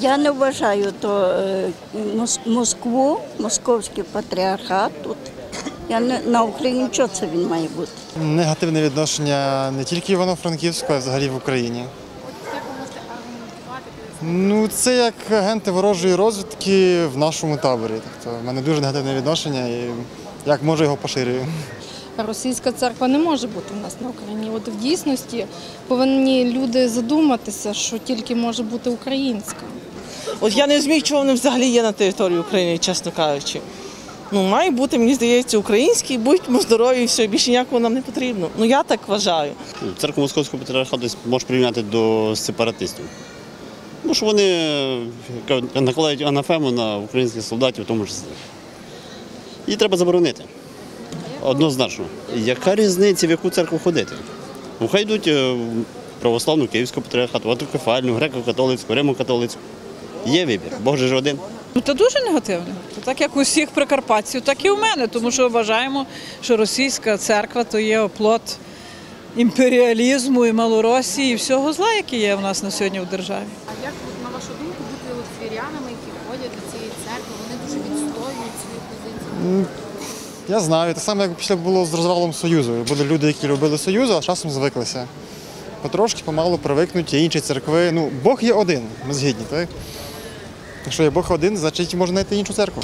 Я не вважаю то е, Москву, московський патріархат тут. Я не на Україні чого це він має бути? Негативне відношення не тільки Івано-Франківську, а взагалі в Україні. Ну, це як агенти ворожої розвідки в нашому таборі. Тобто в мене дуже негативне відношення і як можу його поширюю. Російська церква не може бути у нас на Україні. От в дійсності повинні люди задуматися, що тільки може бути українська. От я не розумію, чого вони взагалі є на території України, чесно кажучи. Ну, має бути, мені здається, український, будьмо здорові, і все, більше ніякого нам не потрібно. Ну я так вважаю. Церкву Московського патріархату десь можеш порівняти до сепаратистів. Тому що вони накладають анафему на українських солдатів, в тому числі. Її треба заборонити. Однозначно. Яка різниця, в яку церкву ходити? Ну, хай йдуть е, православну Київську патріархату, автокефальну, греко-католицьку, римо-католицьку. Є вибір, Бог же ж один. Ну, Та дуже негативно. Так як у всіх прикарпатців, так і у мене, тому що вважаємо, що російська церква то є оплот імперіалізму і малоросії, і всього зла, яке є в нас на сьогодні в державі. А як на вашу думку бути от які ходять до цієї церкви? Вони дуже відстоюють свої позиції. Я знаю, те саме, як після було з розвалом Союзу. Були люди, які любили Союз, а часом звиклися. Потрошки, помалу привикнуть, є інші церкви. Ну, Бог є один, ми згідні, так? Якщо є Бог один, значить можна знайти іншу церкву.